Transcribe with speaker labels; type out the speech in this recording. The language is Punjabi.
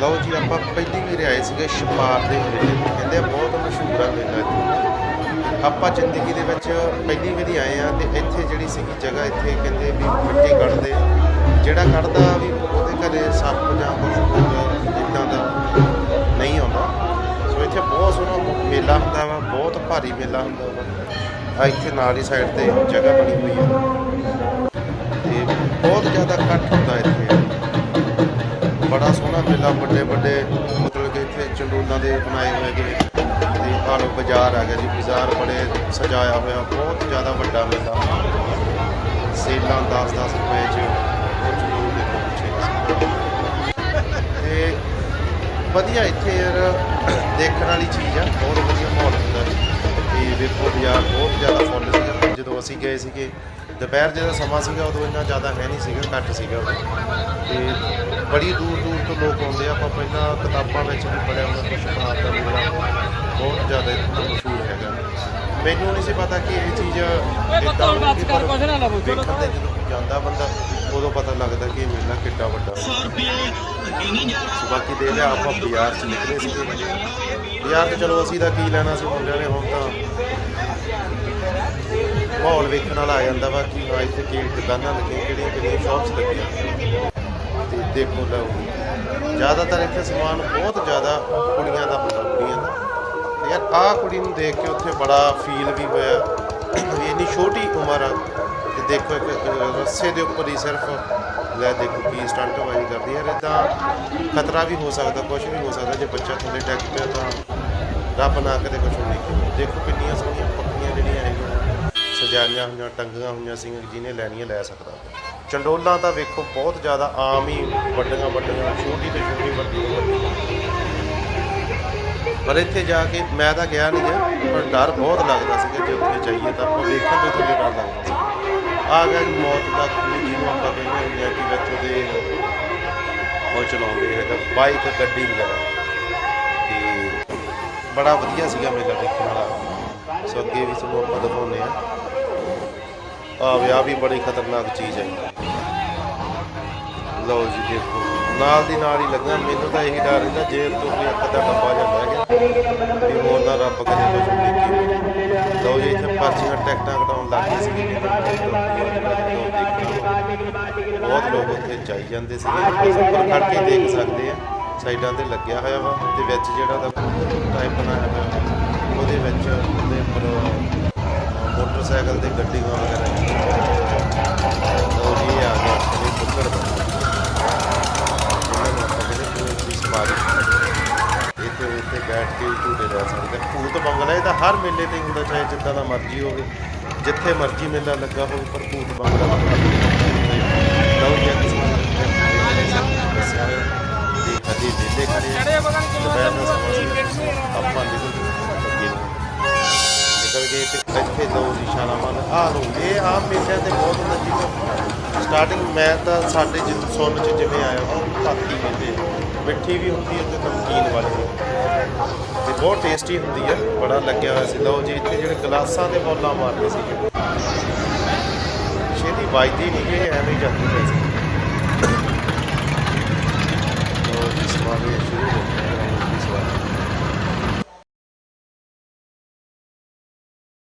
Speaker 1: ਲਓ ਜੀ, ਆਪਾਂ ਪਹਿਲੀ ਵਾਰ ਆਏ ਸੀਗੇ ਛਪਾਰ ਦੇ ਮੇਲੇ ਕਹਿੰਦੇ ਆ ਬਹੁਤ ਮਸ਼ਹੂਰ ਆ ਮੇਲਾ ਇੱਥੇ ਆਪਾਂ ਜ਼ਿੰਦਗੀ ਦੇ ਵਿੱਚ ਪਹਿਲੀ ਵਾਰੀ ਆਏ ਆ ਤੇ ਇੱਥੇ ਜਿਹੜੀ ਸੀਗੀ ਜਗ੍ਹਾ, ਇੱਥੇ ਕਹਿੰਦੇ ਵੀ ਮਿੱਟੀ ਕੱਢਦੇ ਜਿਹੜਾ ਕੱਢਦਾ ਵੀ ਉਹਦੇ ਘਰੇ ਸੱਪ ਜਾਂ ਕੁਝ ਇਦਾਂ ਦਾ ਨਹੀਂ ਆਉਂਦਾ। ਸੋ ਇੱਥੇ ਬਹੁਤ ਸੋਹਣਾ ਮੇਲਾ ਹੁੰਦਾ ਵਾ, ਬਹੁਤ ਭਾਰੀ ਮੇਲਾ ਹੁੰਦਾ ਵਾ। ਆ ਇੱਥੇ ਨਾਲ ਹੀ ਸਾਈਡ ਤੇ ਜਗ੍ਹਾ ਬਣੀ ਹੋਈ ਆ। ਤੇ ਬਹੁਤ ਜ਼ਿਆਦਾ ਇਕੱਠ ਹੁੰਦਾ ਇੱਥੇ। ਬੜਾ ਵੱਡੇ ਵੱਡੇ ਮਤਲਬ ਕਿ ਇੱਥੇ ਚੰਡੂਲਾਂ ਦੇ ਬਣਾਏ ਹੋਏ ਨੇ। ਤੇ ਆਹ ਬਾਜ਼ਾਰ ਆ ਗਿਆ ਜੀ। ਬਾਜ਼ਾਰ ਬੜੇ ਸਜਾਇਆ ਹੋਇਆ, ਬਹੁਤ ਜ਼ਿਆਦਾ ਵੱਡਾ ਮੇਲਾ। ਸੇਲਾਂ 10-10 ਰੁਪਏ ਚ ਉਹ ਚੰਡੂਲ ਦੇ ਪਿੱਛੇ ਤੇ ਵਧੀਆ ਇੱਥੇ ਯਾਰ ਦੇਖਣ ਵਾਲੀ ਚੀਜ਼ ਆ। ਬਹੁਤ ਵਧੀਆ ਮਾਹੌਲ ਹੁੰਦਾ ਤੇ ਵੇਖੋ ਬਾਜ਼ਾਰ ਬਹੁਤ ਜ਼ਿਆਦਾ ਫੁੱਲ ਸੀਗਾ। ਜਦੋਂ ਅਸੀਂ ਗਏ ਸੀਗੇ, ਦੁਪਹਿਰ ਜਿਹੜਾ ਸਮਾਂ ਸੀਗਾ, ਉਦੋਂ ਇੰਨਾ ਜ਼ਿਆਦਾ ਹੈ ਨਹੀਂ ਸੀਗਾ, ਘੱਟ ਸੀਗਾ ਉਦੋਂ। ਤੇ ਬੜੀ ਦੂਰ ਦੂਰ ਤੋਂ ਲੋਕ ਆਉਂਦੇ ਆ। ਆਪਾਂ ਪਹਿਲਾਂ ਕਿਤਾਬਾਂ ਵਿੱਚ ਵੀ ਪੜ੍ਹਿਆ ਹੁੰਦਾ ਕੁਝ ਦਾ ਮੇਲਾ ਬਹੁਤ ਜ਼ਿਆਦਾ ਇੱਥੇ ਮਸ਼ਹੂਰ ਹੈਗਾ। ਮੈਨੂੰ ਨਹੀਂ ਸੀ ਪਤਾ ਕਿ ਇਹ ਚੀਜ਼ ਇੱਦਾਂ ਹੋਊਗੀ ਪਰ ਵੇਖਣ ਤੇ ਜਦੋਂ ਜਾਂਦਾ ਬੰਦਾ ਉਦੋਂ ਪਤਾ ਲੱਗਦਾ ਕਿ ਇਹ ਮੇਲਾ ਕਿੱਡਾ ਵੱਡਾ ਬਾਕੀ ਦੇ ਲਿਆ ਆਪਾਂ ਬਾਜ਼ਾਰ ਚ ਨਿਕਲੇ ਸੀਗੇ ਬਾਜ਼ਾਰ ਚ ਚਲੋ ਅਸੀਂ ਤਾਂ ਕੀ ਲੈਣਾ ਸੀ ਮੁੰਡਿਆਂ ਨੇ ਹੁਣ ਤਾਂ ਮਾਹੌਲ ਵੇਖਣ ਵਾਲਾ ਆ ਜਾਂਦਾ ਵਾ ਕਿ ਹਾਂ ਇੱਥੇ ਕੀ ਦੁਕਾਨਾਂ ਲੱਗੀਆਂ ਕਿਹੜੀਆਂ ਕਿਹੜੀਆਂ ਸ਼ਾਪਸ ਲੱਗੀਆਂ। ਤੇ ਦੇਖੋ ਲਓ ਜ਼ਿਆਦਾਤਰ ਇੱਥੇ ਸਮਾਨ ਬਹੁਤ ਜ਼ਿਆਦਾ ਕੁੜੀਆਂ ਦਾ ਹੁੰਦਾ ਕੁੜੀਆਂ ਦਾ। ਤੇ ਯਾਰ ਆਹ ਕੁੜੀ ਨੂੰ ਦੇਖ ਕੇ ਉੱਥੇ ਬੜਾ ਫੀਲ ਵੀ ਹੋਇਆ। ਵੀ ਇੰਨੀ ਛੋਟੀ ਉਮਰ ਆ। ਤੇ ਦੇਖੋ ਇੱਕ ਅਹ, ਰੱਸੇ ਦੇ ਉੱਪਰ ਹੀ ਸਿਰਫ ਲੈ ਦੇਖੋ ਕੀ ਸਟੰਟ ਵਾਜੀ ਕਰਦੀ ਹੈ ਇਦਾਂ ਖਤਰਾ ਵੀ ਹੋ ਸਕਦਾ ਕੁਝ ਵੀ ਹੋ ਸਕਦਾ। ਜੇ ਬੱਚਾ ਥੱਲੇ ਡਿੱਗ ਪਿਆ ਤਾਂ ਰੱਬ ਨਾ ਕਰੇ ਕੁਝ ਨਹੀਂ ਦੇਖੋ। ਕਿੰਨੀਆਂ ਸੋਹਣੀਆਂ ਪੱਕੀਆਂ ਜਿਹੜੀਆਂ ਹੈਗੀਆਂ। ਸਜਾਈਆਂ ਹੋਈਆਂ, ਟੰਗੀਆਂ ਹੋਈਆਂ ਸੀ ਜਿਹਨੇ ਲੈਣੀਆਂ ਲੈ ਸਕਦਾ ਚੰਡੋਲਾਂ ਤਾਂ ਵੇਖੋ ਬਹੁਤ ਜ਼ਿਆਦਾ ਆਮ ਹੀ ਵੱਡੀਆਂ ਵੱਡੀਆਂ, ਛੋਟੀ ਤੋਂ ਛੋਟੀ ਵੱਡੀ ਤੋਂ ਵੱਡੀ ਪਰ ਇੱਥੇ ਜਾ ਕੇ ਮੈਂ ਤਾਂ ਗਿਆ ਨਹੀਂ ਗਿਆ ਪਰ ਡਰ ਬਹੁਤ ਲੱਗਦਾ ਸੀ ਕਿ ਜੇ ਉੱਥੇ ਜਾਈਏ ਤਾਂ ਆਪਾਂ ਵੇਖਣ ਤੋਂ ਥੋੜੀ ਡਰ ਲੱਗਦਾ ਸੀ। ਆ ਗਿਆ ਜੀ ਮੌਤ ਦਾ ਖੂਹ ਜਿਹਨੂੰ ਆਪਾਂ ਕਹਿੰਦੇ ਹੁੰਦੇ ਆ ਕਿ ਵਿੱਚ ਦੇ ਉਹ ਚਲਾਉਂਦੇ ਹੈਗਾ ਬਾਈਕ ਗੱਡੀ ਵਗੈਰਾ। ਤੇ ਬੜਾ ਵਧੀਆ ਸੀਗਾ ਮੇਲਾ ਦੇਖਣ ਵਾਲਾ। ਸੋ ਅੱਗੇ ਵੀ ਤੁਹਾਨੂੰ ਆਪਾਂ ਦਿਖਾਉਂਦੇ ਆ ਆ ਵਿਆਹ ਵੀ ਬੜੀ ਖਤਰਨਾਕ ਚੀਜ਼ ਹੈ। ਲਓ ਜੀ, ਦੇਖੋ। ਨਾਲ ਦੀ ਨਾਲ ਹੀ ਲੱਗਾ। ਮੈਨੂੰ ਤਾਂ ਇਹੀ ਡਰ ਰਹਿੰਦਾ ਜੇ ਤੋਂ ਕੋਈ ਅੱਖ ਦਾ ਡੱਬਾ ਜਾਂਦਾ ਗਿਆ। ਵੀ ਹੋਰ ਨਾ ਰੱਬ ਕਰੇ ਕੁਝ ਲਿਖੀ ਲਓ ਜੀ, ਇੱਥੇ ਪਰਚੀਆਂ ਟਿਕਟਾਂ ਕਟਾਉਣ ਲੱਗ ਗਏ ਸੀਗੇ। ਬਹੁਤ ਲੋਕ ਉੱਥੇ ਜਾਈ ਜਾਂਦੇ ਸੀਗੇ। ਅਸੀਂ ਖੜ ਕੇ ਦੇਖ ਸਕਦੇ ਆ ਸਾਈਡਾਂ ਤੇ ਲੱਗਿਆ ਹੋਇਆ ਵਾ ਤੇ ਵਿੱਚ ਜਿਹੜਾ ਦਾ ਟਾਈਪ ਬਣਾਇਆ ਹੋਇਆ ਉਹਦੇ ਵਿੱਚ ਉਹਦੇ ਉੱਪਰ ਮੋਟਰਸਾਈਕਲ ਤੇ ਗੱਡੀਆਂ ਵਗੈਰਾ ਲਓ ਜੀ ਆ ਗਿਆ ਇਹ ਬੁੱਕੜ ਦਾ ਇਹਨਾਂ ਨੂੰ ਆਪਾਂ ਕਹਿੰਦੇ ਕੋਈ ਵੀ ਇੱਥੇ ਇੱਥੇ ਬੈਠ ਕੇ ਝੂਟੇ ਲੈ ਸਕਦੇ ਭੂਤ ਬੰਗਲਾ ਇਹ ਤਾਂ ਹਰ ਮੇਲੇ ਤੇ ਹੁੰਦਾ ਚਾਹੇ ਜਿੱਦਾਂ ਦਾ ਮਰਜ਼ੀ ਹੋਵੇ ਜਿੱਥੇ ਮਰਜ਼ੀ ਮੇਲਾ ਲੱਗਾ ਹੋਵੇ ਪਰ ਭੂਤ ਬੰਗਲਾ ਲਓ ਜੀ ਇੱਕ ਸਮਾਂ ਦੱਸਿਆ ਹੋਇਆ ਹਜੇ ਵਿਹਲੇ ਖੜੇ ਆ। ਦੁਪਹਿਰ ਦਾ ਸਮਾਂ ਸੀ। ਆਪਾਂ ਨਿਕਲ ਗਏ ਨਿਕਲ ਗਏ ਤੇ ਇੱਥੇ ਦੋ ਨਿਸ਼ਾਨਾ ਮੰਨ ਆਹ ਲੋ ਇਹ ਆਮ ਮੇਲਿਆਂ ਤੇ ਬਹੁਤ ਹੁੰਦਾ ਜਿਵੇਂ ਸਟਾਰਟਿੰਗ ਮੈਂ ਤਾਂ ਸਾਡੇ ਜਿ ਸੁਣ ਚ ਜਿਵੇਂ ਆਇਆ ਉਹ ਖਾਤੀ ਕਹਿੰਦੇ ਮਿੱਠੀ ਵੀ ਹੁੰਦੀ ਹੈ ਤੇ ਨਮਕੀਨ ਵਾਲੀ। ਤੇ ਬਹੁਤ ਟੇਸਟੀ ਹੁੰਦੀ ਹੈ ਬੜਾ ਲੱਗਿਆ ਹੋਇਆ ਸੀ। ਲਓ ਜੀ ਇੱਥੇ ਜਿਹੜੇ ਗਲਾਸਾਂ ਦੇ ਬੋਲਾਂ ਮਾਰਦੇ ਸੀ। ਛੇਤੀ ਵੱਜਦੀ ਨਹੀਂ ਇਹ ਐਵੇਂ ਜਾਂਦੀ ਪਈ ਸੀ। ਲਓ